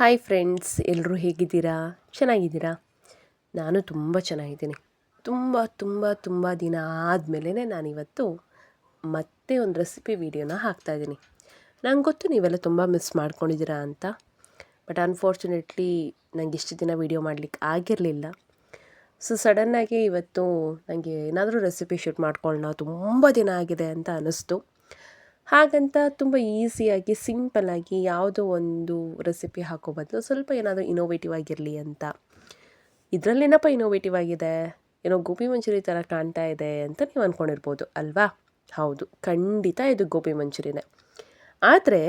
Hi friends ಎಲ್ಲರೂ ಹೇಗಿದ್ದೀರಾ? ಚೆನ್ನಾಗಿದ್ದೀರಾ? ನಾನು ತುಂಬ ಚೆನ್ನಾಗಿದ್ದೀನಿ. ತುಂಬ ತುಂಬ ತುಂಬ ದಿನ ಆದಮೇಲೆ ನಾನಿವತ್ತು ಮತ್ತೆ ಒಂದು ರೆಸಿಪಿ ವೀಡಿಯೋನ ಹಾಕ್ತಾಯಿದ್ದೀನಿ ನಂಗೆ ಗೊತ್ತು ನೀವೆಲ್ಲ ತುಂಬ ಮಿಸ್ ಮಾಡ್ಕೊಂಡಿದ್ದೀರಾ ಅಂತ. ಬಟ್ ಅನ್ಫಾರ್ಚುನೇಟ್ಲಿ ನನಗೆ ಇಷ್ಟು ದಿನ ವೀಡಿಯೋ ಮಾಡಲಿಕ್ಕೆ ಆಗಿರಲಿಲ್ಲ. ಸೊ ಸಡನ್ನಾಗಿ ಇವತ್ತು ನನಗೆ ಏನಾದರೂ ರೆಸಿಪಿ ಶೂಟ್ ಮಾಡ್ಕೊಳ್ಳೋಣ ತುಂಬ ದಿನ ಆಗಿದೆ ಅಂತ ಅನ್ನಿಸ್ತು ಹಾಗಂತ ತುಂಬ ಈಸಿಯಾಗಿ ಸಿಂಪಲ್ಲಾಗಿ ಯಾವುದೋ ಒಂದು ರೆಸಿಪಿ ಹಾಕೋ ಬದಲು ಸ್ವಲ್ಪ ಏನಾದರೂ ಇನೋವೇಟಿವ್ ಆಗಿರಲಿ ಅಂತ. ಇದರಲ್ಲಿ ಇದರಲ್ಲೇನಪ್ಪ ಇನೋವೇಟಿವ್ ಆಗಿದೆ? ಏನೋ ಗೋಬಿ ಮಂಚೂರಿ ಥರ ಕಾಣ್ತಾ ಇದೆ ಅಂತ ನೀವು ಅಂದ್ಕೊಂಡಿರ್ಬೋದು ಅಲ್ವಾ? ಹೌದು, ಖಂಡಿತ ಇದು ಗೋಬಿ ಮಂಚೂರಿನೇ. ಆದರೆ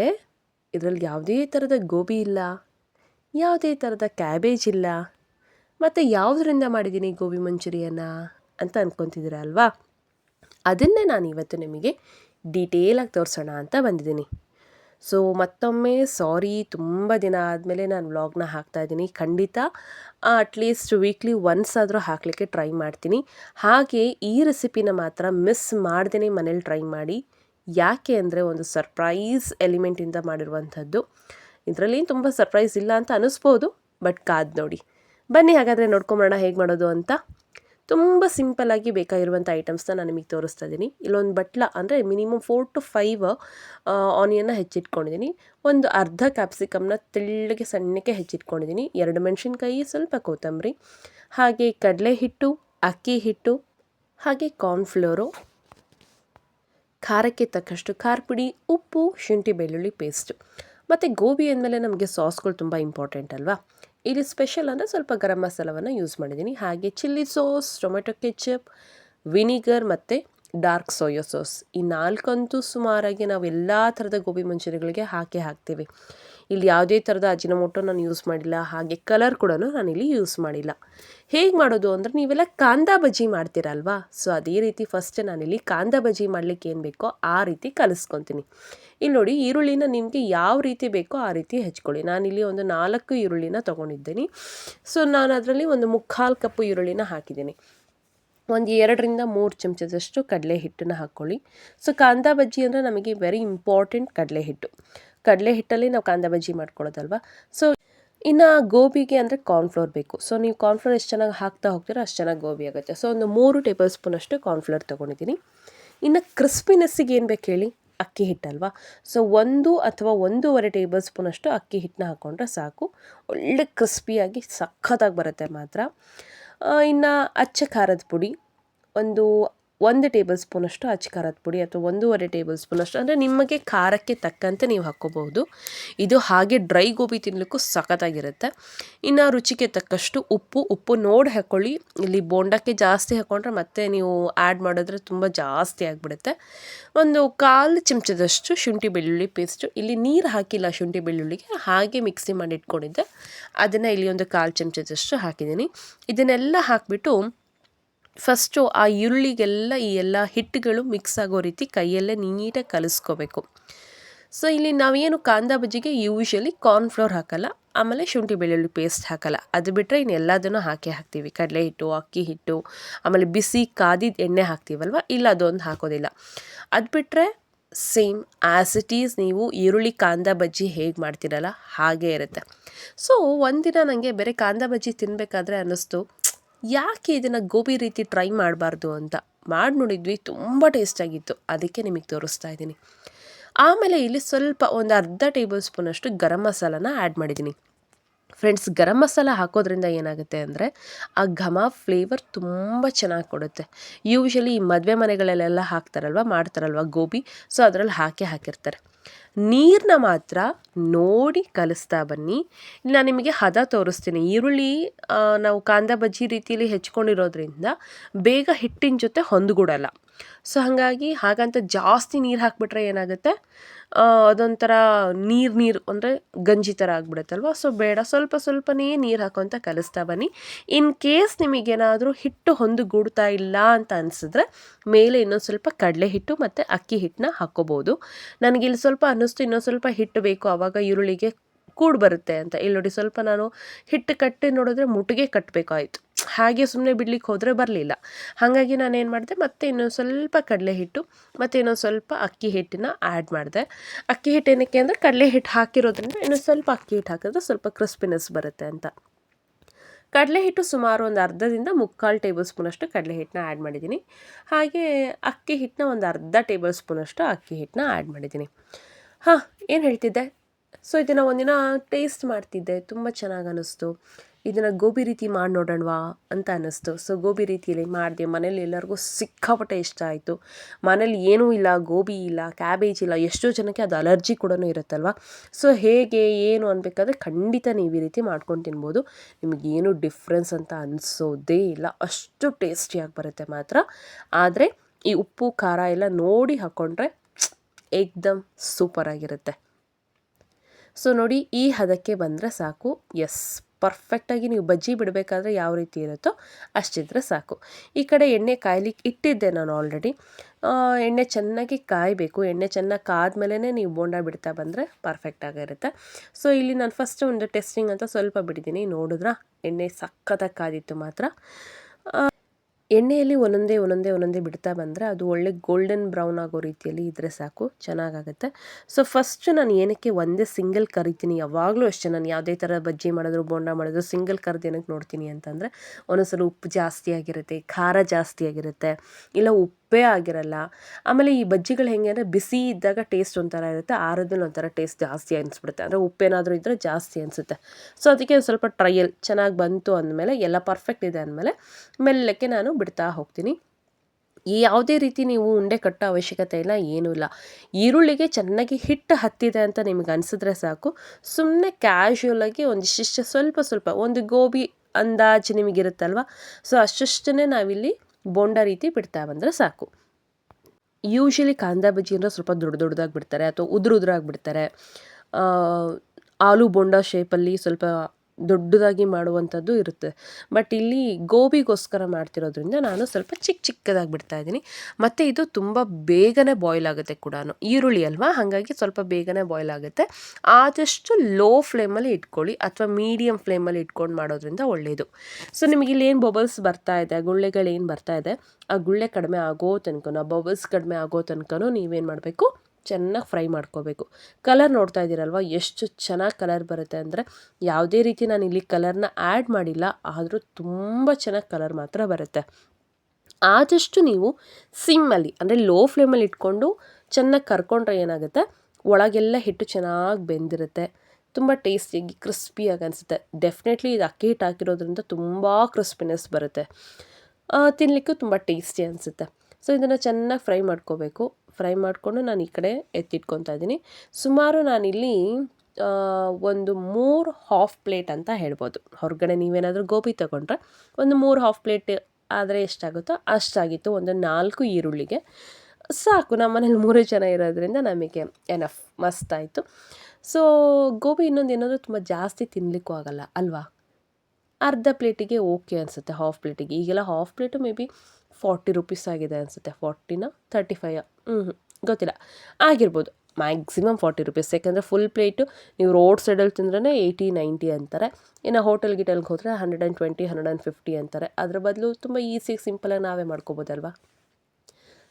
ಇದರಲ್ಲಿ ಯಾವುದೇ ಥರದ ಗೋಬಿ ಇಲ್ಲ, ಯಾವುದೇ ಥರದ ಕ್ಯಾಬೇಜ್ ಇಲ್ಲ, ಮತ್ತು ಯಾವುದರಿಂದ ಮಾಡಿದ್ದೀನಿ ಗೋಬಿ ಮಂಚೂರಿಯನ್ನು ಅಂತ ಅಂದ್ಕೊತಿದ್ದೀರ ಅಲ್ವಾ? ಅದನ್ನೇ ನಾನು ಇವತ್ತು ನಿಮಗೆ ಡೀಟೇಲಾಗಿ ತೋರಿಸೋಣ ಅಂತ ಬಂದಿದ್ದೀನಿ. ಸೊ ಮತ್ತೊಮ್ಮೆ ಸಾರಿ ತುಂಬ ದಿನ ಆದಮೇಲೆ ನಾನು ವ್ಲಾಗ್ನ ಹಾಕ್ತಾಯಿದ್ದೀನಿ ಖಂಡಿತ ಅಟ್ಲೀಸ್ಟ್ ವೀಕ್ಲಿ ಒನ್ಸ್ ಆದರೂ ಹಾಕಲಿಕ್ಕೆ ಟ್ರೈ ಮಾಡ್ತೀನಿ. ಹಾಗೆ ಈ ರೆಸಿಪಿನ ಮಾತ್ರ ಮಿಸ್ ಮಾಡ್ದೇ ಮನೇಲಿ ಟ್ರೈ ಮಾಡಿ. ಯಾಕೆ ಅಂದರೆ ಒಂದು ಸರ್ಪ್ರೈಸ್ ಎಲಿಮೆಂಟಿಂದ ಮಾಡಿರುವಂಥದ್ದು. ಇದರಲ್ಲಿ ತುಂಬ ಸರ್ಪ್ರೈಸ್ ಇಲ್ಲ ಅಂತ ಅನ್ನಿಸ್ಬೋದು ಬಟ್ ಕಾದು ನೋಡಿ. ಬನ್ನಿ ಹಾಗಾದರೆ ನೋಡ್ಕೊಂಬರೋಣ ಹೇಗೆ ಮಾಡೋದು ಅಂತ. ತುಂಬ ಸಿಂಪಲ್ಲಾಗಿ ಬೇಕಾಗಿರುವಂಥ ಐಟಮ್ಸ್ನ ನಾನು ನಿಮಗೆ ತೋರಿಸ್ತಾ ಇದ್ದೀನಿ ಇಲ್ಲೊಂದು ಬಟ್ಲ ಅಂದರೆ ಮಿನಿಮಮ್ ಫೋರ್ ಟು ಫೈವ್ ಆನಿಯನ್ನ ಹೆಚ್ಚಿಟ್ಕೊಂಡಿದ್ದೀನಿ ಒಂದು ಅರ್ಧ ಕ್ಯಾಪ್ಸಿಕಮ್ನ ತೆಳ್ಳಗೆ ಸಣ್ಣಕ್ಕೆ ಹೆಚ್ಚಿಟ್ಕೊಂಡಿದ್ದೀನಿ ಎರಡು ಮೆಣಸಿನ್ಕಾಯಿ, ಸ್ವಲ್ಪ ಕೊತ್ತಂಬರಿ, ಹಾಗೆ ಕಡಲೆ ಹಿಟ್ಟು, ಅಕ್ಕಿ ಹಿಟ್ಟು, ಹಾಗೆ ಕಾರ್ನ್ಫ್ಲೋರು ಖಾರಕ್ಕೆ ತಕ್ಕಷ್ಟು ಖಾರ ಪುಡಿ, ಉಪ್ಪು, ಶುಂಠಿ ಬೆಳ್ಳುಳ್ಳಿ ಪೇಸ್ಟು ಮತ್ತು ಗೋಬಿ ಅಂದಮೇಲೆ ನಮಗೆ ಸಾಸ್ಗಳು ತುಂಬ ಇಂಪಾರ್ಟೆಂಟ್ ಅಲ್ವಾ? ಇಲ್ಲಿ ಸ್ಪೆಷಲ್ ಅಂದರೆ ಸ್ವಲ್ಪ ಗರಂ ಮಸಾಲವನ್ನು ಯೂಸ್ ಮಾಡಿದ್ದೀನಿ. ಹಾಗೆ chilli sauce tomato ketchup vinegar ಮತ್ತು ಡಾರ್ಕ್ ಸೋಯಾ ಸಾಸ್ ಈ ನಾಲ್ಕಂತೂ ಸುಮಾರಾಗಿ ನಾವು ಎಲ್ಲ ಥರದ ಗೋಬಿ ಮಂಚೂರಿಗಳಿಗೆ ಹಾಕಿ ಹಾಕ್ತೀವಿ. ಇಲ್ಲಿ ಯಾವುದೇ ಥರದ ಅಜಿನಮೋಟೋ ನಾನು ಯೂಸ್ ಮಾಡಿಲ್ಲ, ಹಾಗೆ ಕಲರ್ ಕೂಡ ನಾನಿಲ್ಲಿ ಯೂಸ್ ಮಾಡಿಲ್ಲ. ಹೇಗೆ ಮಾಡೋದು ಅಂದರೆ ನೀವೆಲ್ಲ ಕಾಂದಾ ಬಜ್ಜಿ ಮಾಡ್ತೀರಲ್ವಾ? ಸೊ, ಅದೇ ರೀತಿ ಫಸ್ಟ್ ನಾನಿಲ್ಲಿ ಕಾಂದಾ ಬಜ್ಜಿ ಮಾಡಲಿಕ್ಕೆ ಏನು ಬೇಕೋ ಆ ರೀತಿ ಕಲಿಸ್ಕೊತೀನಿ. ಇಲ್ಲಿ ನೋಡಿ, ಈರುಳ್ಳಿನ ನಿಮಗೆ ಯಾವ ರೀತಿ ಬೇಕೋ ಆ ರೀತಿ ಹೆಚ್ಕೊಳ್ಳಿ. ನಾನಿಲ್ಲಿ ಒಂದು ನಾಲ್ಕು ಈರುಳ್ಳಿನ ತೊಗೊಂಡಿದ್ದೀನಿ. ಸೊ ನಾನು ಅದರಲ್ಲಿ ಒಂದು ಮುಕ್ಕಾಲು ಕಪ್ಪು ಈರುಳ್ಳಿನ ಹಾಕಿದ್ದೀನಿ. ಒಂದು ಎರಡರಿಂದ ಮೂರು ಚಮಚದಷ್ಟು ಕಡಲೆ ಹಿಟ್ಟನ್ನು ಹಾಕ್ಕೊಳ್ಳಿ ಸೊ ಕಾಂದ ಬಜ್ಜಿ ಅಂದರೆ ನಮಗೆ ವೆರಿ ಇಂಪಾರ್ಟೆಂಟ್ ಕಡಲೆ ಹಿಟ್ಟು ಕಡಲೆ ಹಿಟ್ಟಲ್ಲಿ ನಾವು ಕಾಂದ ಬಜ್ಜಿ ಮಾಡ್ಕೊಳ್ಳೋದಲ್ವ? ಸೊ ಇನ್ನು ಗೋಬಿಗೆ ಅಂದರೆ ಕಾರ್ನ್ಫ್ಲೋರ್ ಬೇಕು. ಸೊ ನೀವು ಕಾರ್ನ್ಫ್ಲೋರ್ ಎಷ್ಟು ಚೆನ್ನಾಗಿ ಹಾಕ್ತಾ ಹೋಗ್ತೀರೋ ಅಷ್ಟು ಚೆನ್ನಾಗಿ ಗೋಬಿ ಆಗುತ್ತೆ. ಸೊ ಒಂದು ಮೂರು ಟೇಬಲ್ ಸ್ಪೂನ್ ಸ್ಪೂನಷ್ಟು ಕಾರ್ನ್ಫ್ಲೋರ್ ತೊಗೊಂಡಿದ್ದೀನಿ. ಇನ್ನು ಕ್ರಿಸ್ಪಿನೆಸ್ಸಿಗೆ ಏನು ಬೇಕು ಹೇಳಿ? ಅಕ್ಕಿ ಹಿಟ್ಟಲ್ವಾ? ಸೊ ಒಂದು ಅಥವಾ ಒಂದೂವರೆ ಟೇಬಲ್ ಸ್ಪೂನಷ್ಟು ಅಕ್ಕಿ ಹಿಟ್ಟನ್ನ ಹಾಕ್ಕೊಂಡ್ರೆ ಸಾಕು. ಒಳ್ಳೆ ಕ್ರಿಸ್ಪಿಯಾಗಿ ಸಖತ್ತಾಗಿ ಬರುತ್ತೆ ಮಾತ್ರ. ಇನ್ನು ಅಚ್ಚ ಖಾರದ ಪುಡಿ ಒಂದು ಒಂದು ಟೇಬಲ್ ಸ್ಪೂನಷ್ಟು ಅಚ್ಚ ಖಾರದ ಪುಡಿ ಅಥವಾ ಒಂದೂವರೆ ಟೇಬಲ್ ಸ್ಪೂನಷ್ಟು, ಅಂದರೆ ನಿಮಗೆ ಖಾರಕ್ಕೆ ತಕ್ಕಂತೆ ನೀವು ಹಾಕ್ಕೋಬಹುದು. ಇದು ಹಾಗೆ ಡ್ರೈ ಗೋಬಿ ತಿನ್ನಲಿಕ್ಕೂ ಸಖತ್ತಾಗಿರುತ್ತೆ. ಇನ್ನು ರುಚಿಗೆ ತಕ್ಕಷ್ಟು ಉಪ್ಪು ಉಪ್ಪು ನೋಡಿ ಹಾಕ್ಕೊಳ್ಳಿ ಇಲ್ಲಿ ಬೋಂಡಕ್ಕೆ ಜಾಸ್ತಿ ಹಾಕ್ಕೊಂಡ್ರೆ ಮತ್ತೆ ನೀವು ಆ್ಯಡ್ ಮಾಡಿದ್ರೆ ತುಂಬ ಜಾಸ್ತಿ ಆಗಿಬಿಡುತ್ತೆ. ಒಂದು ಕಾಲು ಚಮಚದಷ್ಟು ಶುಂಠಿ ಬೆಳ್ಳುಳ್ಳಿ ಪೇಸ್ಟು, ಇಲ್ಲಿ ನೀರು ಹಾಕಿಲ್ಲ ಶುಂಠಿ ಬೆಳ್ಳುಳ್ಳಿಗೆ, ಹಾಗೆ ಮಿಕ್ಸಿ ಮಾಡಿ ಇಟ್ಕೊಂಡಿದ್ದೆ. ಅದನ್ನು ಇಲ್ಲಿ ಒಂದು ಕಾಲು ಚಮಚದಷ್ಟು ಹಾಕಿದ್ದೀನಿ. ಇದನ್ನೆಲ್ಲ ಹಾಕಿಬಿಟ್ಟು ಫಸ್ಟು ಆ ಈರುಳ್ಳಿಗೆಲ್ಲ ಈ ಎಲ್ಲ ಹಿಟ್ಟುಗಳು ಮಿಕ್ಸ್ ಆಗೋ ರೀತಿ ಕೈಯಲ್ಲೇ ನೀಟಾಗಿ ಕಲಿಸ್ಕೋಬೇಕು. ಸೊ, ಇಲ್ಲಿ ನಾವೇನು ಕಾಂದ ಬಜ್ಜಿಗೆ ಯೂಶ್ವಲಿ ಕಾರ್ನ್ಫ್ಲೋರ್ ಹಾಕಲ್ಲ, ಆಮೇಲೆ ಶುಂಠಿ ಬೆಳ್ಳುಳ್ಳಿ ಪೇಸ್ಟ್ ಹಾಕಲ್ಲ. ಅದು ಬಿಟ್ಟರೆ ಇನ್ನು ಎಲ್ಲದನ್ನು ಹಾಕಿ ಹಾಕ್ತೀವಿ. ಕಡಲೆ ಹಿಟ್ಟು, ಅಕ್ಕಿ ಹಿಟ್ಟು, ಆಮೇಲೆ ಬಿಸಿ ಕಾದಿದ ಎಣ್ಣೆ ಹಾಕ್ತೀವಲ್ವ? ಇಲ್ಲ, ಅದೊಂದು ಹಾಕೋದಿಲ್ಲ. ಅದು ಬಿಟ್ಟರೆ ಸೇಮ್ ಆ್ಯಸ್ ಇಟ್ ಈಸ್ ನೀವು ಈರುಳ್ಳಿ ಕಾಂದ ಬಜ್ಜಿ ಹೇಗೆ ಮಾಡ್ತೀರಲ್ಲ ಹಾಗೇ ಇರುತ್ತೆ. ಸೊ ಒಂದಿನ ನನಗೆ ಬೇರೆ ಕಾಂದ ಬಜ್ಜಿ ತಿನ್ನಬೇಕಾದ್ರೆ ಅನ್ನಿಸ್ತು. ಯಾಕೆ ಇದನ್ನು ಗೋಬಿ ರೀತಿ ಟ್ರೈ ಮಾಡಬಾರ್ದು ಅಂತ? ಮಾಡಿ ನೋಡಿದ್ವಿ, ತುಂಬ ಟೇಸ್ಟಾಗಿತ್ತು ಅದಕ್ಕೆ ನಿಮಗೆ ತೋರಿಸ್ತಾ ಇದ್ದೀನಿ. ಆಮೇಲೆ ಇಲ್ಲಿ ಸ್ವಲ್ಪ ಒಂದು ಅರ್ಧ ಟೇಬಲ್ ಸ್ಪೂನಷ್ಟು ಗರಂ ಮಸಾಲಾನ ಆ್ಯಡ್ ಮಾಡಿದ್ದೀನಿ. ಫ್ರೆಂಡ್ಸ್ ಗರಂ ಮಸಾಲ ಹಾಕೋದ್ರಿಂದ ಏನಾಗುತ್ತೆ ಅಂದರೆ, ಆ ಘಮ ಫ್ಲೇವರ್ ತುಂಬ ಚೆನ್ನಾಗಿ ಕೊಡುತ್ತೆ. ಯೂಶ್ವಲಿ ಈ ಮದುವೆ ಮನೆಗಳಲ್ಲೆಲ್ಲ ಹಾಕ್ತಾರಲ್ವ, ಮಾಡ್ತಾರಲ್ವ ಗೋಬಿ? ಸೊ ಅದರಲ್ಲಿ ಹಾಕೇ ಹಾಕಿರ್ತಾರೆ. ನೀರನ್ನ ಮಾತ್ರ ನೋಡಿ ಕಲಿಸ್ತಾ ಬನ್ನಿ. ನಾನು ನಿಮಗೆ ಹದ ತೋರಿಸ್ತೀನಿ. ಈರುಳ್ಳಿ ನಾವು ಕಾಂದ ಬಜ್ಜಿ ರೀತಿಯಲ್ಲಿ ಹೆಚ್ಕೊಂಡಿರೋದ್ರಿಂದ ಬೇಗ ಹಿಟ್ಟಿನ ಜೊತೆ ಹೊಂದ್ಗೂಡಲ್ಲ ಸೊ ಹಾಗಾಗಿ ಹಾಗಂತ ಜಾಸ್ತಿ ನೀರು ಹಾಕಿಬಿಟ್ರೆ ಏನಾಗುತ್ತೆ? ಅದೊಂಥರ ನೀರು ನೀರು ಅಂದರೆ ಗಂಜಿ ಥರ ಆಗ್ಬಿಡುತ್ತಲ್ವ? ಸೊ ಬೇಡ, ಸ್ವಲ್ಪ ಸ್ವಲ್ಪನೇ ನೀರು ಹಾಕೊತ ಕಲಿಸ್ತಾ ಬನ್ನಿ. ಇನ್ ಕೇಸ್ ನಿಮಗೇನಾದರೂ ಹಿಟ್ಟು ಹೊಂದುಗೂಡ್ತಾ ಇಲ್ಲ ಅಂತ ಅನಿಸಿದ್ರೆ ಮೇಲೆ ಇನ್ನೊಂದು ಸ್ವಲ್ಪ ಕಡಲೆ ಹಿಟ್ಟು ಮತ್ತು ಅಕ್ಕಿ ಹಿಟ್ಟನ್ನ ನನಗೆ ಇಲ್ಲಿ ಸ್ವಲ್ಪ ಅನ್ನಿಸ್ತು, ಇನ್ನೊಂದು ಸ್ವಲ್ಪ ಹಿಟ್ಟು ಬೇಕು ಆವಾಗ ಈರುಳ್ಳಿಗೆ ಕೂಡ್ ಬರುತ್ತೆ ಅಂತ. ಇಲ್ಲಿ ನೋಡಿ ಸ್ವಲ್ಪ ನಾನು ಹಿಟ್ಟು ಕಟ್ಟಿ ನೋಡಿದ್ರೆ ಮುಟ್ಟಿಗೆ ಕಟ್ಟಬೇಕಾಯ್ತು ಹಾಗೆ ಸುಮ್ಮನೆ ಬಿಡ್ಲಿಕ್ಕೆ ಹೋದರೆ ಬರಲಿಲ್ಲ. ಹಾಗಾಗಿ ನಾನು ಏನು ಮಾಡಿದೆ, ಮತ್ತೆ ಇನ್ನೊಂದು ಸ್ವಲ್ಪ ಕಡಲೆ ಹಿಟ್ಟು, ಮತ್ತು ಇನ್ನೊಂದು ಸ್ವಲ್ಪ ಅಕ್ಕಿ ಹಿಟ್ಟನ್ನ ಆ್ಯಡ್ ಮಾಡಿದೆ. ಅಕ್ಕಿ ಹಿಟ್ಟು ಏನಕ್ಕೆ ಅಂದರೆ ಕಡಲೆ ಹಿಟ್ಟು ಹಾಕಿರೋದ್ರಿಂದ ಇನ್ನೊಂದು ಸ್ವಲ್ಪ ಅಕ್ಕಿ ಹಿಟ್ಟು ಹಾಕಿದ್ರೆ ಸ್ವಲ್ಪ ಕ್ರಿಸ್ಪಿನೆಸ್ ಬರುತ್ತೆ ಅಂತ. ಕಡಲೆ ಹಿಟ್ಟು ಸುಮಾರು ಒಂದು ಅರ್ಧದಿಂದ ಮುಕ್ಕಾಲು ಟೇಬಲ್ ಸ್ಪೂನಷ್ಟು ಕಡಲೆ ಹಿಟ್ಟನ್ನ ಆ್ಯಡ್ ಮಾಡಿದ್ದೀನಿ. ಹಾಗೆ ಅಕ್ಕಿ ಹಿಟ್ಟನ್ನ ಒಂದು ಅರ್ಧ ಟೇಬಲ್ ಸ್ಪೂನಷ್ಟು ಅಕ್ಕಿ ಹಿಟ್ಟನ್ನ ಆ್ಯಡ್ ಮಾಡಿದ್ದೀನಿ. ಹಾಂ, ಏನು ಹೇಳ್ತಿದ್ದೆ? ಸೊ ಇದನ್ನು ಒಂದಿನ ಟೇಸ್ಟ್ ಮಾಡ್ತಿದ್ದೆ. ತುಂಬ ಚೆನ್ನಾಗಿ ಅನ್ನಿಸ್ತು ಇದನ್ನು ಗೋಬಿ ರೀತಿ ಮಾಡಿ ನೋಡೋಣವಾ ಅಂತ ಅನ್ನಿಸ್ತು. ಸೊ ಗೋಬಿ ರೀತಿಯಲ್ಲಿ ಮಾಡಿದೆ. ಮನೇಲಿ ಎಲ್ಲರಿಗೂ ಸಿಕ್ಕಾಪಟ್ಟೆ ಇಷ್ಟ ಆಯಿತು. ಮನೇಲಿ ಏನೂ ಇಲ್ಲ, ಗೋಬಿ ಇಲ್ಲ, ಕ್ಯಾಬೇಜ್ ಇಲ್ಲ, ಎಷ್ಟೋ ಜನಕ್ಕೆ ಅದು ಅಲರ್ಜಿ ಕೂಡ ಇರುತ್ತಲ್ವ? ಸೊ ಹೇಗೆ, ಏನು ಅನ್ಬೇಕಾದ್ರೆ ಖಂಡಿತ ನೀವು ಈ ರೀತಿ ಮಾಡ್ಕೊಂಡು ತಿನ್ಬೋದು. ನಿಮಗೇನು ಡಿಫ್ರೆನ್ಸ್ ಅಂತ ಅನಿಸೋದೇ ಇಲ್ಲ. ಅಷ್ಟು ಟೇಸ್ಟಿಯಾಗಿ ಬರುತ್ತೆ ಮಾತ್ರ. ಆದರೆ ಈ ಉಪ್ಪು, ಖಾರ ಎಲ್ಲ ನೋಡಿ ಹಾಕ್ಕೊಂಡ್ರೆ ಏಕ್ದಮ್ ಸೂಪರಾಗಿರುತ್ತೆ ಸೊ ನೋಡಿ ಈ ಹದಕ್ಕೆ ಬಂದರೆ ಸಾಕು. ಎಸ್ ಪರ್ಫೆಕ್ಟಾಗಿ ನೀವು ಬಜ್ಜಿ ಬಿಡಬೇಕಾದ್ರೆ ಯಾವ ರೀತಿ ಇರುತ್ತೋ ಅಷ್ಟಿದ್ರೆ ಸಾಕು. ಈ ಕಡೆ ಎಣ್ಣೆ ಕಾಯ್ಲಿಕ್ಕೆ ಇಟ್ಟಿದ್ದೆ ನಾನು ಆಲ್ರೆಡಿ ಎಣ್ಣೆ ಚೆನ್ನಾಗಿ ಕಾಯಬೇಕು. ಎಣ್ಣೆ ಚೆನ್ನಾಗಿ ಕಾದ್ಮೇಲೆ ನೀವು ಬೋಂಡ ಬಿಡ್ತಾ ಬಂದರೆ ಪರ್ಫೆಕ್ಟಾಗಿರುತ್ತೆ ಸೊ ಇಲ್ಲಿ ನಾನು ಫಸ್ಟ್ ಒಂದು ಟೆಸ್ಟಿಂಗ್ ಅಂತ ಸ್ವಲ್ಪ ಬಿಟ್ಟಿದ್ದೀನಿ. ನೋಡಿದ್ರಾ? ಎಣ್ಣೆ ಸಖತ್ತಾಗಿ ಕಾದಿತ್ತು ಮಾತ್ರ. ಎಣ್ಣೆಯಲ್ಲಿ ಒಂದೊಂದೇ ಒಂದೊಂದೇ ಒಂದೊಂದೇ ಬಿಡ್ತಾ ಬಂದರೆ ಅದು ಒಳ್ಳೆ ಗೋಲ್ಡನ್ ಬ್ರೌನ್ ಆಗೋ ರೀತಿಯಲ್ಲಿ ಇದ್ದರೆ ಸಾಕು, ಚೆನ್ನಾಗಾಗುತ್ತೆ. ಸೊ ಫಸ್ಟ್ ನಾನು ಏನಕ್ಕೆ ಒಂದೇ ಸಿಂಗಲ್ ಕರಿತೀನಿ, ಯಾವಾಗಲೂ ಅಷ್ಟೇ, ನಾನು ಯಾವುದೇ ಥರ ಬಜ್ಜಿ ಮಾಡಿದ್ರು, ಬೋಂಡ ಮಾಡಿದ್ರು ಸಿಂಗಲ್ ಕರೆದು ಏನಕ್ಕೆ ನೋಡ್ತೀನಿ ಅಂತಂದರೆ, ಒಂದೊಂದ್ಸಲ ಉಪ್ಪು ಜಾಸ್ತಿ ಆಗಿರುತ್ತೆ, ಖಾರ ಜಾಸ್ತಿ ಆಗಿರುತ್ತೆ, ಇಲ್ಲ ಉಪ್ಪೇ ಆಗಿರಲ್ಲ. ಆಮೇಲೆ ಈ ಬಜ್ಜಿಗಳು ಹೆಂಗೆ ಅಂದರೆ ಬಿಸಿ ಇದ್ದಾಗ ಟೇಸ್ಟ್ ಒಂಥರ ಇರುತ್ತೆ, ಆರದ್ಮೇಲೆ ಒಂಥರ ಟೇಸ್ಟ್ ಜಾಸ್ತಿ ಅನಿಸ್ಬಿಡುತ್ತೆ. ಅಂದರೆ ಉಪ್ಪೇನಾದರೂ ಇದ್ದರೆ ಜಾಸ್ತಿ ಅನಿಸುತ್ತೆ. ಸೊ, ಅದಕ್ಕೆ ಸ್ವಲ್ಪ ಟ್ರಯಲ್ ಚೆನ್ನಾಗಿ ಬಂತು ಅಂದಮೇಲೆ ಎಲ್ಲ ಪರ್ಫೆಕ್ಟ್ ಇದೆ ಅಂದಮೇಲೆ ಮೆಲ್ಲಕ್ಕೆ ನಾನು ಬಿಡ್ತಾ ಹೋಗ್ತೀನಿ. ಯಾವುದೇ ರೀತಿ ನೀವು ಉಂಡೆ ಕಟ್ಟೋ ಅವಶ್ಯಕತೆ ಇಲ್ಲ, ಏನೂ ಇಲ್ಲ. ಈರುಳ್ಳಿಗೆ ಚೆನ್ನಾಗಿ ಹಿಟ್ಟು ಹತ್ತಿದೆ ಅಂತ ನಿಮ್ಗೆ ಅನಿಸಿದ್ರೆ ಸಾಕು. ಸುಮ್ಮನೆ ಕ್ಯಾಶುಯಲಾಗಿ ಒಂದಿಷ್ಟು ಸ್ವಲ್ಪ ಸ್ವಲ್ಪ, ಒಂದು ಗೋಬಿ ಅಂದಾಜು ನಿಮಗಿರುತ್ತಲ್ವ? ಸೊ ಅಷ್ಟಷ್ಟೇ ನಾವಿಲ್ಲಿ ಬೋಂಡ ರೀತಿ ಬಿಡ್ತಾ ಬಂದರೆ ಸಾಕು. ಯೂಶ್ವಲಿ ಕಾಂದ ಬಜ್ಜಿ ಅಂದರೆ ಸ್ವಲ್ಪ ದೊಡ್ಡ ದೊಡ್ಡದಾಗಿ ಬಿಡ್ತಾರೆ ಅಥವಾ ಉದುರು ಉದುರಾಗಿ ಬಿಡ್ತಾರೆ. ಆಲೂ ಬೋಂಡ ಶೇಪಲ್ಲಿ ಸ್ವಲ್ಪ ದೊಡ್ಡದಾಗಿ ಮಾಡುವಂಥದ್ದು ಇರುತ್ತೆ. ಬಟ್ ಇಲ್ಲಿ ಗೋಬಿಗೋಸ್ಕರ ಮಾಡ್ತಿರೋದ್ರಿಂದ ನಾನು ಸ್ವಲ್ಪ ಚಿಕ್ಕ ಚಿಕ್ಕದಾಗಿ ಬಿಡ್ತಾ ಇದ್ದೀನಿ. ಮತ್ತು ಇದು ತುಂಬ ಬೇಗನೆ ಬಾಯ್ಲ್ ಆಗುತ್ತೆ ಕೂಡ ಈರುಳ್ಳಿ ಅಲ್ವಾ? ಹಾಗಾಗಿ ಸ್ವಲ್ಪ ಬೇಗನೆ ಬಾಯ್ಲ್ ಆಗುತ್ತೆ. ಆದಷ್ಟು ಲೋ ಫ್ಲೇಮಲ್ಲಿ ಇಟ್ಕೊಳ್ಳಿ ಅಥವಾ ಮೀಡಿಯಮ್ ಫ್ಲೇಮಲ್ಲಿ ಇಟ್ಕೊಂಡು ಮಾಡೋದ್ರಿಂದ ಒಳ್ಳೆಯದು ಸೊ ನಿಮಗೆ ಇಲ್ಲಿ ಏನು ಬಬಲ್ಸ್ ಬರ್ತಾ ಇದೆ? ಗುಳ್ಳೆಗಳು ಏನು ಬರ್ತಾ ಇದೆ? ಆ ಗುಳ್ಳೆ ಕಡಿಮೆ ಆಗೋ ತನಕ ಬಬಲ್ಸ್ ಕಡಿಮೆ ಆಗೋ ತನಕ ನೀವೇನು ಮಾಡಬೇಕು? ಚೆನ್ನಾಗಿ ಫ್ರೈ ಮಾಡ್ಕೋಬೇಕು. ಕಲರ್ ನೋಡ್ತಾ ಇದ್ದೀರಲ್ವ? ಎಷ್ಟು ಚೆನ್ನಾಗಿ ಕಲರ್ ಬರುತ್ತೆ ಅಂದರೆ ಯಾವುದೇ ರೀತಿ ನಾನು ಇಲ್ಲಿ ಕಲರ್ನ ಆ್ಯಡ್ ಮಾಡಿಲ್ಲ, ಆದರೂ ತುಂಬ ಚೆನ್ನಾಗಿ ಕಲರ್ ಮಾತ್ರ ಬರುತ್ತೆ. ಆದಷ್ಟು ನೀವು ಸಿಮ್ಮಲ್ಲಿ ಅಂದರೆ ಲೋ ಫ್ಲೇಮಲ್ಲಿ ಇಟ್ಕೊಂಡು ಚೆನ್ನಾಗಿ ಕರ್ಕೊಂಡ್ರೆ ಏನಾಗುತ್ತೆ? ಒಳಗೆಲ್ಲ ಹಿಟ್ಟು ಚೆನ್ನಾಗಿ ಬೆಂದಿರುತ್ತೆ. ತುಂಬ ಟೇಸ್ಟಿಯಾಗಿ ಕ್ರಿಸ್ಪಿಯಾಗಿ ಅನಿಸುತ್ತೆ. ಡೆಫಿನೆಟ್ಲಿ ಇದು ಅಕ್ಕಿ ಹಿಟ್ಟು ಹಾಕಿರೋದ್ರಿಂದ ತುಂಬ ಕ್ರಿಸ್ಪಿನೆಸ್ ಬರುತ್ತೆ. ತಿನ್ನಲಿಕ್ಕೂ ತುಂಬ ಟೇಸ್ಟಿ ಅನಿಸುತ್ತೆ. ಸೊ ಇದನ್ನು ಚೆನ್ನಾಗಿ ಫ್ರೈ ಮಾಡ್ಕೋಬೇಕು. ಫ್ರೈ ಮಾಡಿಕೊಂಡು ನಾನು ಈ ಕಡೆ ಎತ್ತಿಟ್ಕೊತಾ ಇದ್ದೀನಿ. ಸುಮಾರು ನಾನಿಲ್ಲಿ ಒಂದು ಮೂರು ಹಾಫ್ ಪ್ಲೇಟ್ ಅಂತ ಹೇಳ್ಬೋದು. ಹೊರಗಡೆ ನೀವೇನಾದರೂ ಗೋಬಿ ತಗೊಂಡ್ರೆ ಒಂದು ಮೂರು ಹಾಫ್ ಪ್ಲೇಟ್ ಆದರೆ ಎಷ್ಟಾಗುತ್ತೋ ಅಷ್ಟಾಗಿತ್ತು, ಒಂದು ನಾಲ್ಕು ಈರುಳ್ಳಿಗೆ. ಸಾಕು, ನಮ್ಮ ಮನೇಲಿ ಮೂರೇ ಜನ ಇರೋದ್ರಿಂದ ನಮಗೆ ಎನಫ್ ಮಸ್ತಾಯಿತು ಸೊ ಗೋಬಿ ಇನ್ನೊಂದು ಏನಾದರೂ ತುಂಬ ಜಾಸ್ತಿ ತಿನ್ನಲಿಕ್ಕೂ ಆಗಲ್ಲ, ಅಲ್ವಾ? ಅರ್ಧ ಪ್ಲೇಟಿಗೆ ಓಕೆ ಅನಿಸುತ್ತೆ ಹಾಫ್ ಪ್ಲೇಟಿಗೆ ಈಗೆಲ್ಲ half plate maybe forty rupees ಆಗಿದೆ ಅನಿಸುತ್ತೆ. ಫಾರ್ಟಿನ? ತರ್ಟಿ ಫೈವ್ ಹ್ಞೂ ಗೊತ್ತಿಲ್ಲ. ಆಗಿರ್ಬೋದು. Maximum forty rupees. ಯಾಕೆಂದರೆ ಫುಲ್ ಪ್ಲೇಟು ನೀವು ರೋಡ್ ಸೈಡಲ್ಲಿ ತಿಂದ್ರೆ ಏಯ್ಟಿ ನೈಂಟಿ ಅಂತಾರೆ. ಇನ್ನು ಹೋಟೆಲ್ ಗಿಟೆಲ್ಗೆ ಹೋದರೆ hundred and twenty hundred and fifty ಅಂತಾರೆ. ಅದ್ರ ಬದಲು ತುಂಬ ಈಸಿಯಾಗಿ ಸಿಂಪಲಾಗಿ ನಾವೇ ಮಾಡ್ಕೋಬೋದಲ್ವಾ?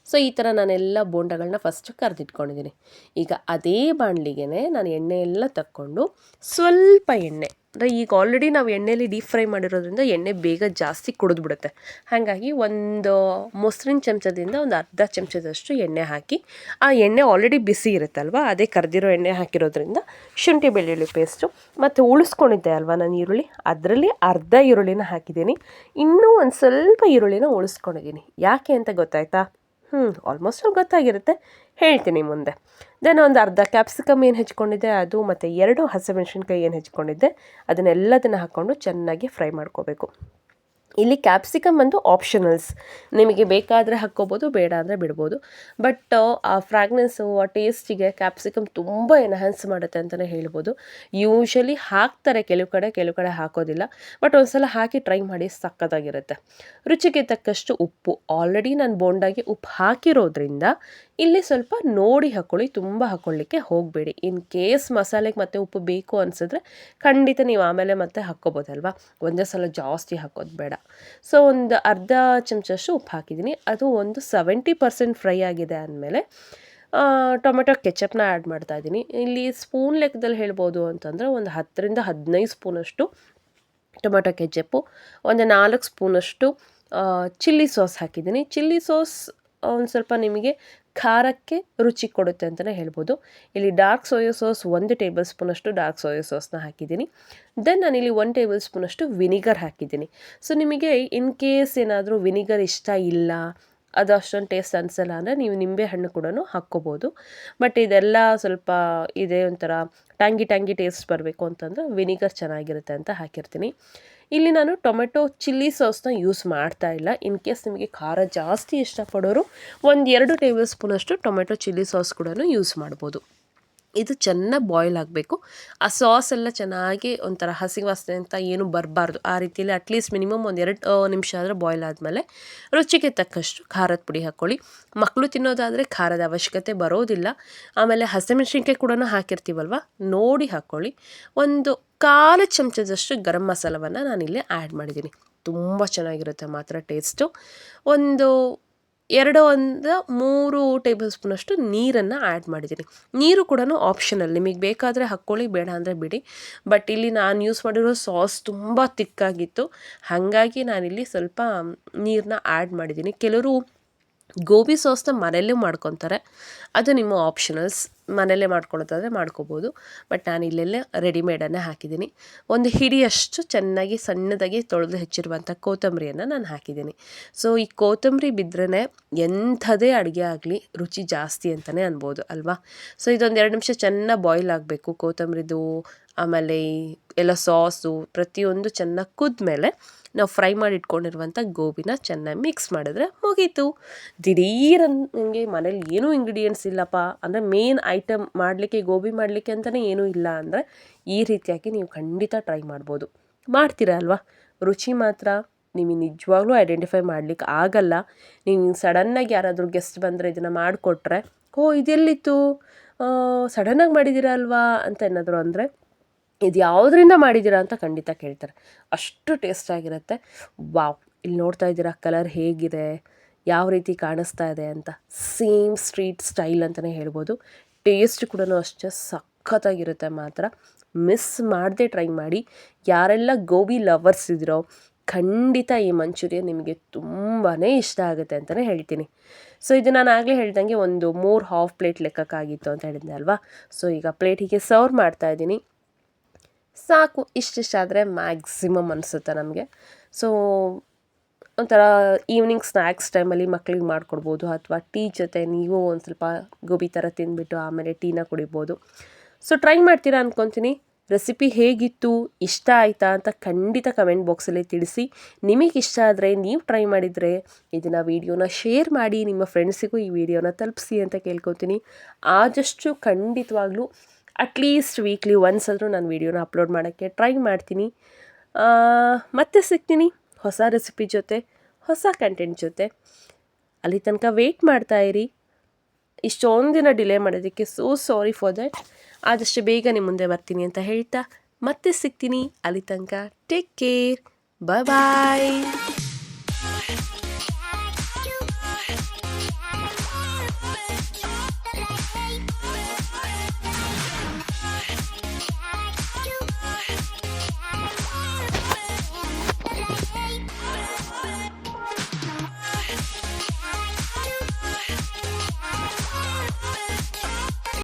ಸೊ ಈ ಥರ ನಾನೆಲ್ಲ ಬೋಂಡಗಳನ್ನ ಫಸ್ಟ್ ಕರೆದಿಟ್ಕೊಂಡಿದ್ದೀನಿ ಈಗ ಅದೇ ಬಾಣಲಿಗೆ ನಾನು ಎಣ್ಣೆ ಎಲ್ಲ ತಕ್ಕೊಂಡು ಸ್ವಲ್ಪ ಎಣ್ಣೆ ಅಂದರೆ ಈಗ ಆಲ್ರೆಡಿ ನಾವು ಎಣ್ಣೆಯಲ್ಲಿ ಡೀಪ್ ಫ್ರೈ ಮಾಡಿರೋದ್ರಿಂದ ಎಣ್ಣೆ ಬೇಗ ಜಾಸ್ತಿ ಕುಡಿದ್ಬಿಡುತ್ತೆ. ಹಾಗಾಗಿ ಒಂದು ಮೊಸರಿನ ಚಮಚದಿಂದ ಒಂದು ಅರ್ಧ ಚಮಚದಷ್ಟು ಎಣ್ಣೆ ಹಾಕಿ, ಆ ಎಣ್ಣೆ ಆಲ್ರೆಡಿ ಬಿಸಿ ಇರುತ್ತಲ್ವ ಅದೇ ಕರೆದಿರೋ ಎಣ್ಣೆ ಹಾಕಿರೋದ್ರಿಂದ ಶುಂಠಿ, ಬೆಳ್ಳುಳ್ಳಿ ಪೇಸ್ಟು ಮತ್ತು ಉಳಿಸ್ಕೊಂಡಿದ್ದೆ ಅಲ್ವಾ ನಾನು ಈರುಳ್ಳಿ? ಅದರಲ್ಲಿ ಅರ್ಧ ಈರುಳ್ಳಿನ ಹಾಕಿದ್ದೀನಿ. ಇನ್ನೂ ಒಂದು ಸ್ವಲ್ಪ ಈರುಳ್ಳಿನ ಉಳಿಸ್ಕೊಂಡಿದ್ದೀನಿ. ಯಾಕೆ ಅಂತ ಗೊತ್ತಾಯ್ತಾ? ಹ್ಞೂ ಆಲ್ಮೋಸ್ಟ್ ಅಲ್ಲಿ ಗೊತ್ತಾಗಿರುತ್ತೆ. ಹೇಳ್ತೀನಿ ಮುಂದೆ. ದೆನ್ ಒಂದು ಅರ್ಧ ಕ್ಯಾಪ್ಸಿಕಮ್ ಏನು ಹೆಚ್ಕೊಂಡಿದ್ದೆ, ಅದು ಮತ್ತು ಎರಡು ಹಸಿಮೆಣ್ಸಿನ್ಕಾಯಿ ಏನು ಹೆಚ್ಕೊಂಡಿದ್ದೆ ಅದನ್ನೆಲ್ಲದನ್ನು ಹಾಕ್ಕೊಂಡು ಚೆನ್ನಾಗಿ ಫ್ರೈ ಮಾಡ್ಕೋಬೇಕು. ಇಲ್ಲಿ ಕ್ಯಾಪ್ಸಿಕಮ್ ಒಂದು ಆಪ್ಷನಲ್ಸ್ ನಿಮಗೆ ಬೇಕಾದರೆ ಹಾಕ್ಕೋಬೋದು, ಬೇಡ ಅಂದರೆ ಬಿಡ್ಬೋದು. ಬಟ್ ಆ ಫ್ರಾಗ್ನೆನ್ಸು ಆ ಟೇಸ್ಟಿಗೆ ಕ್ಯಾಪ್ಸಿಕಮ್ ತುಂಬ ಎನ್ಹ್ಯಾನ್ಸ್ ಮಾಡುತ್ತೆ ಅಂತಲೇ ಹೇಳ್ಬೋದು. ಯೂಶಲಿ ಹಾಕ್ತಾರೆ ಕೆಲವು ಕಡೆ ಕೆಲವು ಕಡೆ ಹಾಕೋದಿಲ್ಲ. ಬಟ್ ಒಂದ್ಸಲ ಹಾಕಿ ಟ್ರೈ ಮಾಡಿ ಸಕ್ಕತ್ತಾಗಿರುತ್ತೆ. ರುಚಿಗೆ ತಕ್ಕಷ್ಟು ಉಪ್ಪು. ಆಲ್ರೆಡಿ ನಾನು ಬೋಂಡಾಗಿ ಉಪ್ಪು ಹಾಕಿರೋದ್ರಿಂದ ಇಲ್ಲಿ ಸ್ವಲ್ಪ ನೋಡಿ ಹಾಕ್ಕೊಳ್ಳಿ ತುಂಬ ಹಾಕ್ಕೊಳ್ಳಿಕ್ಕೆ ಹೋಗಬೇಡಿ. ಇನ್ ಕೇಸ್ ಮಸಾಲೆಗೆ ಮತ್ತೆ ಉಪ್ಪು ಬೇಕು ಅನಿಸಿದ್ರೆ ಖಂಡಿತ ನೀವು ಆಮೇಲೆ ಮತ್ತೆ ಹಾಕ್ಕೋಬೋದಲ್ವಾ? ಒಂದೇ ಸಲ ಜಾಸ್ತಿ ಹಾಕೋದು ಬೇಡ. ಸೊ, ಒಂದು ಅರ್ಧ ಚಮಚಷ್ಟು ಉಪ್ಪು ಹಾಕಿದ್ದೀನಿ. ಅದು ಒಂದು ಸೆವೆಂಟಿ ಪರ್ಸೆಂಟ್ ಫ್ರೈ ಆಗಿದೆ ಅಂದಮೇಲೆ ಟೊಮೆಟೊ ಕೆಚಪ್ನ ಆ್ಯಡ್ ಮಾಡ್ತಾ ಇದ್ದೀನಿ. ಇಲ್ಲಿ ಸ್ಪೂನ್ ಲೆಕ್ಕದಲ್ಲಿ ಹೇಳ್ಬೋದು ಅಂತಂದರೆ ಒಂದು ಹತ್ತರಿಂದ ಹದಿನೈದು ಸ್ಪೂನಷ್ಟು ಟೊಮೆಟೊ ಕೆಚಪ್ಪು, ಒಂದು ನಾಲ್ಕು ಸ್ಪೂನಷ್ಟು ಚಿಲ್ಲಿ ಸಾಸ್ ಹಾಕಿದ್ದೀನಿ. ಚಿಲ್ಲಿ ಸಾಸ್ ಒಂದು ಸ್ವಲ್ಪ ನಿಮಗೆ ಖಾರಕ್ಕೆ ರುಚಿ ಕೊಡುತ್ತೆ ಅಂತಲೇ ಹೇಳ್ಬೋದು. ಇಲ್ಲಿ ಡಾರ್ಕ್ ಸೋಯಾ ಸಾಸ್ ಒಂದು ಟೇಬಲ್ ಸ್ಪೂನಷ್ಟು ಡಾರ್ಕ್ ಸೋಯಾ ಸಾಸ್ನ ಹಾಕಿದ್ದೀನಿ. ದೆನ್ ಇಲ್ಲಿ ಒನ್ ಟೇಬಲ್ ಸ್ಪೂನಷ್ಟು ವಿನಿಗರ್ ಹಾಕಿದ್ದೀನಿ. ಸೊ ನಿಮಗೆ ಇನ್ ಕೇಸ್ ಏನಾದರೂ ವಿನಿಗರ್ ಇಷ್ಟ ಇಲ್ಲ ಅದು ಅಷ್ಟೊಂದು ಟೇಸ್ಟ್ ಅನಿಸಲ್ಲ ಅಂದರೆ ನೀವು ನಿಂಬೆ ಹಣ್ಣು ಕೂಡ ಹಾಕ್ಕೋಬೋದು. ಬಟ್ ಇದೆಲ್ಲ ಸ್ವಲ್ಪ ಇದೇ ಒಂಥರ ಟ್ಯಾಂಗಿ ಟ್ಯಾಂಗಿ ಟೇಸ್ಟ್ ಬರಬೇಕು ಅಂತಂದರೆ ವಿನಿಗರ್ ಚೆನ್ನಾಗಿರುತ್ತೆ ಅಂತ ಹಾಕಿರ್ತೀನಿ. ಇಲ್ಲಿ ನಾನು ಟೊಮೆಟೊ ಚಿಲ್ಲಿ ಸಾಸ್ನ ಯೂಸ್ ಮಾಡ್ತಾ ಇಲ್ಲ. ಇನ್ ಕೇಸ್ ನಿಮಗೆ ಖಾರ ಜಾಸ್ತಿ ಇಷ್ಟಪಡೋರು ಒಂದು ಎರಡು ಟೇಬಲ್ ಸ್ಪೂನಷ್ಟು ಟೊಮೆಟೊ ಚಿಲ್ಲಿ ಸಾಸ್ ಕೂಡ ಯೂಸ್ ಮಾಡ್ಬೋದು. ಇದು ಚೆನ್ನಾಗಿ ಬಾಯ್ಲ್ ಆಗಬೇಕು. ಆ ಸಾಸ್ ಎಲ್ಲ ಚೆನ್ನಾಗಿ ಒಂಥರ ಹಸಿ ವಾಸನೆ ಅಂತ ಏನು ಬರಬಾರ್ದು. ಆ ರೀತಿಯಲ್ಲಿ ಅಟ್ಲೀಸ್ಟ್ ಮಿನಿಮಮ್ ಒಂದು ಎರಡು ನಿಮಿಷ ಆದರೆ ಬಾಯ್ಲ್ ಆದಮೇಲೆ ರುಚಿಗೆ ತಕ್ಕಷ್ಟು ಖಾರದ ಪುಡಿ ಹಾಕ್ಕೊಳ್ಳಿ ಮಕ್ಕಳು ತಿನ್ನೋದಾದರೆ ಖಾರದ ಅವಶ್ಯಕತೆ ಬರೋದಿಲ್ಲ. ಆಮೇಲೆ ಹಸಿಮೆಣ್ಸಿನ್ಕಾಯಿ ಕೂಡ ಹಾಕಿರ್ತೀವಲ್ವ? ನೋಡಿ ಹಾಕ್ಕೊಳ್ಳಿ ಒಂದು ಕಾಲು ಚಮಚದಷ್ಟು ಗರಂ ಮಸಾಲವನ್ನು ನಾನಿಲ್ಲಿ ಆ್ಯಡ್ ಮಾಡಿದ್ದೀನಿ. ತುಂಬ ಚೆನ್ನಾಗಿರುತ್ತೆ ಮಾತ್ರ ಟೇಸ್ಟು ಒಂದು ಎರಡು ಒಂದು ಮೂರು ಟೇಬಲ್ ಸ್ಪೂನಷ್ಟು ನೀರನ್ನು ಆ್ಯಡ್ ಮಾಡಿದ್ದೀನಿ. ನೀರು ಕೂಡ ಆಪ್ಷನಲ್, ನಿಮಗೆ ಬೇಕಾದರೆ ಹಾಕ್ಕೊಳ್ಳಿ ಬೇಡ ಅಂದರೆ ಬಿಡಿ. ಬಟ್ ಇಲ್ಲಿ ನಾನು ಯೂಸ್ ಮಾಡಿರೋ ಸಾಸ್ ತುಂಬ ತಿಕ್ಕಾಗಿತ್ತು. ಹಾಗಾಗಿ ನಾನಿಲ್ಲಿ ಸ್ವಲ್ಪ ನೀರನ್ನ ಆ್ಯಡ್ ಮಾಡಿದ್ದೀನಿ. ಕೆಲವರು ಗೋಬಿ ಸಾಸ್ನ ಮನೆಯಲ್ಲೂ ಮಾಡ್ಕೊತಾರೆ. ಅದು ನಿಮ್ಮ ಆಪ್ಷನಲ್ಸ್ ಮನೆಯಲ್ಲೇ ಮಾಡ್ಕೊಳ್ಳೋದಾದರೆ ಮಾಡ್ಕೋಬೋದು. ಬಟ್ ನಾನು ಇಲ್ಲೆಲ್ಲೇ ರೆಡಿಮೇಡನ್ನು ಹಾಕಿದ್ದೀನಿ. ಒಂದು ಹಿಡಿಯಷ್ಟು ಚೆನ್ನಾಗಿ ಸಣ್ಣದಾಗಿ ತೊಳೆದು ಹೆಚ್ಚಿರುವಂಥ ಕೊತ್ತಂಬರಿಯನ್ನು ನಾನು ಹಾಕಿದ್ದೀನಿ. ಸೊ ಈ ಕೊತ್ತಂಬರಿ ಬಿದ್ದರೆ ಎಂಥದೇ ಅಡುಗೆ ಆಗಲಿ ರುಚಿ ಜಾಸ್ತಿ ಅಂತಲೇ ಅನ್ಬೋದು, ಅಲ್ವಾ? ಸೊ ಇದೊಂದು ಎರಡು ನಿಮಿಷ ಚೆನ್ನಾಗಿ ಬಾಯ್ಲ್ ಆಗಬೇಕು ಕೊತ್ತಂಬರಿದು, ಆಮೇಲೆ ಎಲ್ಲ ಸಾಸು ಪ್ರತಿಯೊಂದು ಚೆನ್ನಾಗಿ ಕುದ್ಮೇಲೆ ನಾವು ಫ್ರೈ ಮಾಡಿ ಇಟ್ಕೊಂಡಿರುವಂಥ ಗೋಬಿನ ಚೆನ್ನಾಗಿ ಮಿಕ್ಸ್ ಮಾಡಿದ್ರೆ ಮುಗೀತು. ದಿಢೀರಂಗೆ ನನಗೆ ಮನೇಲಿ ಏನೂ ಇಂಗ್ರೀಡಿಯೆಂಟ್ಸ್ ಇಲ್ಲಪ್ಪ. ಅಂದರೆ ಮೇನ್ ಐಟಮ್ ಮಾಡಲಿಕ್ಕೆ, ಗೋಬಿ ಮಾಡಲಿಕ್ಕೆ ಅಂತಲೇ ಏನೂ ಇಲ್ಲ ಅಂದರೆ ಈ ರೀತಿಯಾಗಿ ನೀವು ಖಂಡಿತ ಟ್ರೈ ಮಾಡ್ಬೋದು. ಮಾಡ್ತೀರಾ ಅಲ್ವಾ? ರುಚಿ ಮಾತ್ರ. ನಿಮಗೆ ನಿಜವಾಗ್ಲೂ ಐಡೆಂಟಿಫೈ ಮಾಡ್ಲಿಕ್ಕೆ ಆಗಲ್ಲ. ನೀವು ಸಡನ್ನಾಗಿ ಯಾರಾದರೂ ಗೆಸ್ಟ್ ಬಂದರೆ ಇದನ್ನು ಮಾಡಿಕೊಟ್ರೆ, ಓ, ಇದೆಲ್ಲಿತ್ತು? ಸಡನ್ನಾಗಿ ಮಾಡಿದ್ದೀರಾ ಅಲ್ವಾ? ಅಂತ ಏನಾದರೂ ಅಂದರೆ ಇದು ಯಾವುದರಿಂದ ಮಾಡಿದ್ದೀರಾ ಅಂತ ಖಂಡಿತ ಕೇಳ್ತಾರೆ. ಅಷ್ಟು ಟೇಸ್ಟಾಗಿರುತ್ತೆ ವಾವ್, ಇಲ್ಲಿ ನೋಡ್ತಾ ಇದ್ದೀರಾ ಕಲರ್ ಹೇಗಿದೆ, ಯಾವ ರೀತಿ ಕಾಣಿಸ್ತಾ ಇದೆ ಅಂತ. ಸೇಮ್ ಸ್ಟ್ರೀಟ್ ಸ್ಟೈಲ್ ಅಂತಲೇ ಹೇಳ್ಬೋದು. ಟೇಸ್ಟ್ ಕೂಡ ಅಷ್ಟೇ ಸಖತ್ತಾಗಿರುತ್ತೆ ಮಾತ್ರ. ಮಿಸ್ ಮಾಡದೆ ಟ್ರೈ ಮಾಡಿ. ಯಾರೆಲ್ಲ ಗೋಬಿ ಲವರ್ಸ್ ಇದ್ರೋ ಖಂಡಿತ ಈ ಮಂಚೂರಿಯನ್ ನಿಮಗೆ ತುಂಬಾ ಇಷ್ಟ ಆಗುತ್ತೆ ಅಂತಲೇ ಹೇಳ್ತೀನಿ. ಸೊ ಇದು ನಾನು ಆಗಲೇ ಹೇಳ್ದಂಗೆ ಒಂದು ಮೂರು ಹಾಫ್ ಪ್ಲೇಟ್ ಲೆಕ್ಕಕ್ಕಾಗಿತ್ತು ಅಂತ ಹೇಳಿದ್ದೆ ಅಲ್ವಾ ಸೊ ಈಗ ಪ್ಲೇಟಿಗೆ ಸರ್ವ್ ಮಾಡ್ತಾ ಇದ್ದೀನಿ. ಸಾಕು ಇಷ್ಟಿಷ್ಟಾದರೆ ಮ್ಯಾಕ್ಸಿಮಮ್ ಅನಿಸುತ್ತೆ ನಮಗೆ. ಸೊ ಒಂಥರ ಈವ್ನಿಂಗ್ ಸ್ನ್ಯಾಕ್ಸ್ ಟೈಮಲ್ಲಿ ಮಕ್ಳಿಗೆ ಮಾಡಿಕೊಡ್ಬೋದು, ಅಥವಾ ಟೀ ಜೊತೆ ನೀವು ಒಂದು ಸ್ವಲ್ಪ ಗೋಬಿ ಥರ ತಿಂದುಬಿಟ್ಟು ಆಮೇಲೆ ಟೀನ ಕುಡಿಬೋದು. ಸೊ ಟ್ರೈ ಮಾಡ್ತೀರಾ ಅಂದ್ಕೊತೀನಿ ರೆಸಿಪಿ ಹೇಗಿತ್ತು, ಇಷ್ಟ ಆಯಿತಾ ಅಂತ ಖಂಡಿತ ಕಮೆಂಟ್ ಬಾಕ್ಸಲ್ಲಿ ತಿಳಿಸಿ. ನಿಮಗೆ ಇಷ್ಟ ಆದರೆ ನೀವು ಟ್ರೈ ಮಾಡಿದರೆ ಇದನ್ನು ವೀಡಿಯೋನ ಶೇರ್ ಮಾಡಿ, ನಿಮ್ಮ ಫ್ರೆಂಡ್ಸಿಗೂ ಈ ವಿಡಿಯೋನ ತಲುಪಿಸಿ ಅಂತ ಕೇಳ್ಕೊತೀನಿ. ಆದಷ್ಟು ಖಂಡಿತವಾಗ್ಲೂ ಅಟ್ಲೀಸ್ಟ್ ವೀಕ್ಲಿ ಒನ್ಸ್ ಆದರೂ ನಾನು ವೀಡಿಯೋನ ಅಪ್ಲೋಡ್ ಮಾಡೋಕ್ಕೆ ಟ್ರೈ ಮಾಡ್ತೀನಿ. ಮತ್ತೆ ಸಿಗ್ತೀನಿ ಹೊಸ ರೆಸಿಪಿ ಜೊತೆ, ಹೊಸ ಕಂಟೆಂಟ್ ಜೊತೆ. ಅಲ್ಲಿ ತನಕ ವೆಯ್ಟ್ ಮಾಡ್ತಾ ಇರಿ. ಇಷ್ಟೊಂದು ದಿನ ಡಿಲೇ ಮಾಡೋದಕ್ಕೆ ಸೋ ಸಾರಿ ಫಾರ್ ದಟ್ ಆದಷ್ಟು ಬೇಗ ನಿಮ್ಮ ಮುಂದೆ ಬರ್ತೀನಿ ಅಂತ ಹೇಳ್ತಾ, ಮತ್ತೆ ಸಿಗ್ತೀನಿ. ಅಲ್ಲಿ ತನಕ ಟೇಕ್ ಕೇರ್ ಬಾಯ್ ಬಾಯ್